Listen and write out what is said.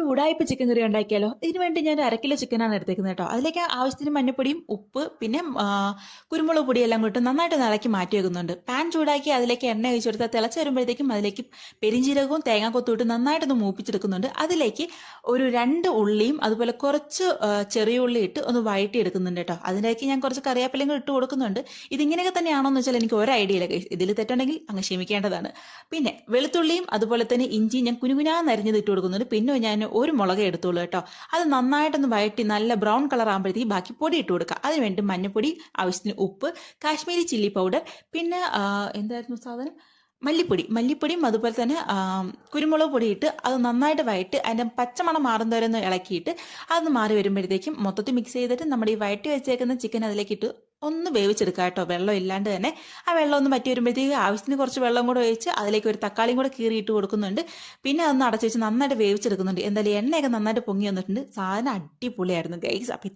ഒരു ഉടായ്പ ചിക്കൻ കറി ഉണ്ടാക്കിയാലോ? ഇതിന് വേണ്ടി ഞാൻ അര കിലോ ചിക്കനാണ് എടുത്തേക്കുന്നത് കേട്ടോ. അതിലേക്ക് ആവശ്യത്തിന് മഞ്ഞപ്പൊടിയും ഉപ്പ് പിന്നെ കുരുമുളക് പൊടി എല്ലാം കൂട്ട് നന്നായിട്ട് ഇളക്കി മാറ്റി വെക്കുന്നുണ്ട്. പാൻ ചൂടാക്കി അതിലേക്ക് എണ്ണ ഒഴിച്ചു കൊടുത്താൽ തിളച്ച് വരുമ്പോഴത്തേക്കും അതിലേക്ക് പെരിഞ്ചീരകവും തേങ്ങ ഇട്ട് നന്നായിട്ടൊന്ന് മൂപ്പിച്ചെടുക്കുന്നുണ്ട്. അതിലേക്ക് ഒരു രണ്ട് ഉള്ളിയും അതുപോലെ കുറച്ച് ചെറിയ ഉള്ളി ഇട്ട് ഒന്ന് വഴറ്റി എടുക്കുന്നുണ്ട് കേട്ടോ. അതിലേക്ക് ഞാൻ കുറച്ച് കറിവേപ്പിലയും ഇട്ട് കൊടുക്കുന്നുണ്ട്. ഇതിങ്ങനെയൊക്കെ തന്നെയാണോ എന്ന് വെച്ചാൽ എനിക്ക് ഒരു ഐഡിയ ഇല്ല. ഇതിൽ തെറ്റുണ്ടെങ്കിൽ അങ്ങ് ക്ഷമിക്കേണ്ടതാണ്. പിന്നെ വെളുത്തുള്ളിയും അതുപോലെ തന്നെ ഇഞ്ചിയും ഞാൻ കുനുകുനാ അരിഞ്ഞത് ഇട്ട് കൊടുക്കുന്നുണ്ട്. പിന്നെ ഞാൻ ഒരു മുളക് എടുത്തോളൂ കേട്ടോ. അത് നന്നായിട്ടൊന്ന് വഴറ്റി നല്ല ബ്രൗൺ കളർ ആകുമ്പോഴത്തേക്ക് ബാക്കി പൊടി ഇട്ട് കൊടുക്കുക. അതിന് വേണ്ടി മഞ്ഞപ്പൊടി ആവശ്യത്തിന് ഉപ്പ് കാശ്മീരി ചില്ലി പൗഡർ പിന്നെ എന്തായിരുന്നു സാധനം? മല്ലിപ്പൊടി. മല്ലിപ്പൊടിയും അതുപോലെ തന്നെ കുരുമുളക് ഇട്ട് അത് നന്നായിട്ട് വഴറ്റി അതിന്റെ പച്ചമണം മാറുന്നവരെ ഒന്ന് ഇളക്കിയിട്ട് അതൊന്ന് മാറി വരുമ്പോഴത്തേക്കും മൊത്തത്തിൽ മിക്സ് ചെയ്തിട്ട് നമ്മുടെ ഈ വഴറ്റി വെച്ചേക്കുന്ന ചിക്കൻ അതിലേക്ക് ഇട്ട് ഒന്ന് വേവിച്ചെടുക്കുക കേട്ടോ. വെള്ളം ഇല്ലാണ്ട് തന്നെ ആ വെള്ളം ഒന്ന് പറ്റി വരുമ്പോഴത്തേക്ക് ആവശ്യത്തിന് കുറച്ച് വെള്ളം കൂടെ ഒഴിച്ച് അതിലേക്ക് ഒരു തക്കാളിയും കൂടെ കീറിയിട്ട് കൊടുക്കുന്നുണ്ട്. പിന്നെ അതൊന്ന് അടച്ചു വെച്ച് നന്നായിട്ട് വേവിച്ചെടുക്കുന്നുണ്ട്. എന്തായാലും എണ്ണയൊക്കെ നന്നായിട്ട് പൊങ്ങി വന്നിട്ടുണ്ട്. സാധനം അടിപൊളിയായിരുന്നു ഗൈസ് അപ്പം